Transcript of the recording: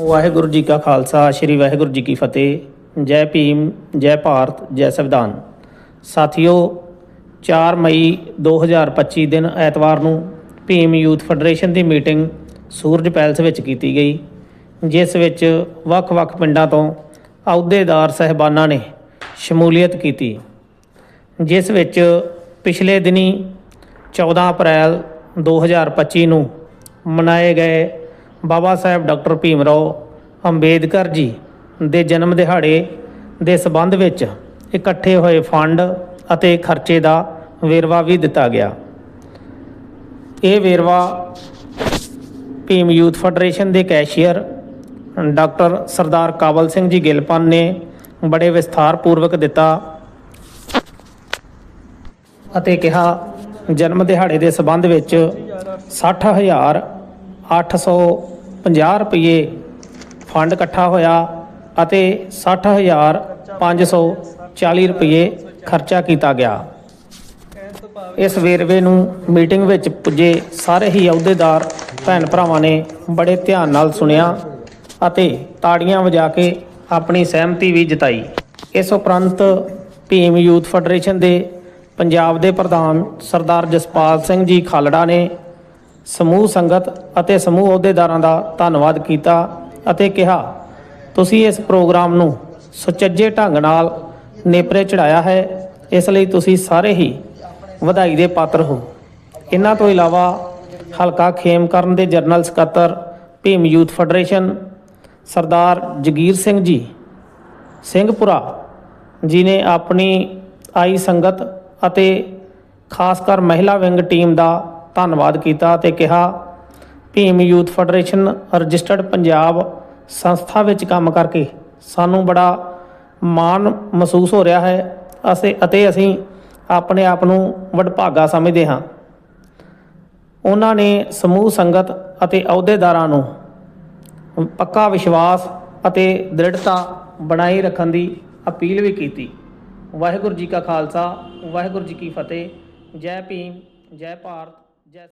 ਵਾਹਿਗੁਰੂ ਜੀ ਕਾ ਖਾਲਸਾ, ਸ੍ਰੀ ਵਾਹਿਗੁਰੂ ਜੀ ਕੀ ਫਤਿਹ। ਜੈ ਭੀਮ, ਜੈ ਭਾਰਤ, ਜੈ ਸੰਵਿਧਾਨ। ਸਾਥੀਓ 4 ਮਈ 2025 ਦਿਨ ਐਤਵਾਰ ਨੂੰ ਭੀਮ ਯੂਥ ਫੈਡਰੇਸ਼ਨ ਦੀ ਮੀਟਿੰਗ ਸੂਰਜ ਪੈਲਸ ਵਿੱਚ ਕੀਤੀ ਗਈ, ਜਿਸ ਵਿੱਚ ਵੱਖ-ਵੱਖ ਪਿੰਡਾਂ ਤੋਂ ਅਹੁਦੇਦਾਰ ਸਹਿਬਾਨਾਂ ਨੇ ਸ਼ਮੂਲੀਅਤ ਕੀਤੀ, ਜਿਸ ਵਿੱਚ ਪਿਛਲੇ ਦਿਨੀ 14 ਅਪ੍ਰੈਲ 2025 ਨੂੰ ਮਨਾਏ ਗਏ ਬਾਬਾ ਸਾਹਿਬ ਡਾਕਟਰ ਭੀਮ ਰਾਓ ਅੰਬੇਦਕਰ ਜੀ ਦੇ ਜਨਮ ਦਿਹਾੜੇ ਦੇ ਸਬੰਧ ਵਿੱਚ ਇਕੱਠੇ ਹੋਏ ਫੰਡ ਅਤੇ ਖਰਚੇ ਦਾ ਵੇਰਵਾ ਵੀ ਦਿੱਤਾ ਗਿਆ। ਇਹ ਵੇਰਵਾ ਭੀਮ ਯੂਥ ਫੈਡਰੇਸ਼ਨ ਦੇ ਕੈਸ਼ੀਅਰ ਡਾਕਟਰ ਸਰਦਾਰ ਕਾਬਲ ਸਿੰਘ ਜੀ ਗਿਲਪਨ ਨੇ ਬੜੇ ਵਿਸਥਾਰ ਪੂਰਵਕ ਦਿੱਤਾ ਅਤੇ ਕਿਹਾ, ਜਨਮ ਦਿਹਾੜੇ ਦੇ ਸਬੰਧ ਵਿੱਚ 60850 ਰੁਪਏ ਫੰਡ ਇਕੱਠਾ ਹੋਇਆ ਅਤੇ 60540 ਰੁਪਏ ਖਰਚਾ ਕੀਤਾ ਗਿਆ। ਇਸ ਵੇਰਵੇ ਨੂੰ ਮੀਟਿੰਗ ਵਿੱਚ ਪੁੱਜੇ ਸਾਰੇ ਹੀ ਅਹੁਦੇਦਾਰ, ਭੈਣ ਭਰਾਵਾਂ ਨੇ ਬੜੇ ਧਿਆਨ ਨਾਲ ਸੁਣਿਆ ਅਤੇ ਤਾੜੀਆਂ ਵਜਾ ਕੇ ਆਪਣੀ ਸਹਿਮਤੀ ਵੀ ਜਤਾਈ। ਇਸ ਉਪਰੰਤ ਭੀਮ ਯੂਥ ਫੈਡਰੇਸ਼ਨ ਦੇ ਪੰਜਾਬ ਦੇ ਪ੍ਰਧਾਨ ਸਰਦਾਰ ਜਸਪਾਲ ਸਿੰਘ ਜੀ ਖਾਲੜਾ ਨੇ ਸਮੂਹ ਸੰਗਤ ਅਤੇ ਸਮੂਹ ਅਹੁਦੇਦਾਰਾਂ ਦਾ ਧੰਨਵਾਦ ਕੀਤਾ ਅਤੇ ਕਿਹਾ, ਤੁਸੀਂ ਇਸ ਪ੍ਰੋਗਰਾਮ ਨੂੰ ਸੁਚੱਜੇ ਢੰਗ ਨਾਲ ਨੇਪਰੇ ਚੜਾਇਆ ਹੈ। ਇਸ ਲਈ ਤੁਸੀਂ ਸਾਰੇ ਹੀ ਵਧਾਈ ਦੇ ਪਾਤਰ ਹੋ। ਇਹਨਾਂ ਤੋਂ ਇਲਾਵਾ ਹਲਕਾ ਖੇਮਕਰਨ ਦੇ ਜਨਰਲ ਸਕੱਤਰ ਭੀਮ ਯੂਥ ਫੈਡਰੇਸ਼ਨ ਸਰਦਾਰ ਜਗੀਰ ਸਿੰਘ ਜੀ ਸਿੰਘਪੁਰਾ ਜੀ ਨੇ ਆਪਣੀ ਆਈ ਸੰਗਤ ਅਤੇ ਖਾਸ ਕਰ ਮਹਿਲਾ ਵਿੰਗ ਟੀਮ ਦਾ ਧੰਨਵਾਦ ਕੀਤਾ ਤੇ ਕਿਹਾ, Bhim youth federation registered Punjab ਸੰਸਥਾ ਵਿੱਚ ਕੰਮ ਕਰਕੇ ਸਾਨੂੰ ਬੜਾ ਮਾਣ ਮਹਿਸੂਸ ਹੋ ਰਿਹਾ ਹੈ। ਅਸੀਂ ਅਤੇ ਅਸੀਂ ਆਪਣੇ ਆਪ ਨੂੰ ਵਡਭਾਗਾ ਸਮਝਦੇ ਹਾਂ। ਉਹਨਾਂ ਨੇ ਸਮੂਹ ਸੰਗਤ ਅਤੇ ਅਹੁਦੇਦਾਰਾਂ ਨੂੰ ਪੱਕਾ ਵਿਸ਼ਵਾਸ ਅਤੇ ਦ੍ਰਿੜਤਾ ਬਣਾਈ ਰੱਖਣ ਦੀ ਅਪੀਲ ਵੀ ਕੀਤੀ। ਵਾਹਿਗੁਰੂ ਜੀ ਕਾ ਖਾਲਸਾ, ਵਾਹਿਗੁਰੂ ਜੀ ਕੀ ਫਤਿਹ। ਜੈ ਭੀਮ, ਜੈ ਭਾਰਤ। ਜੈ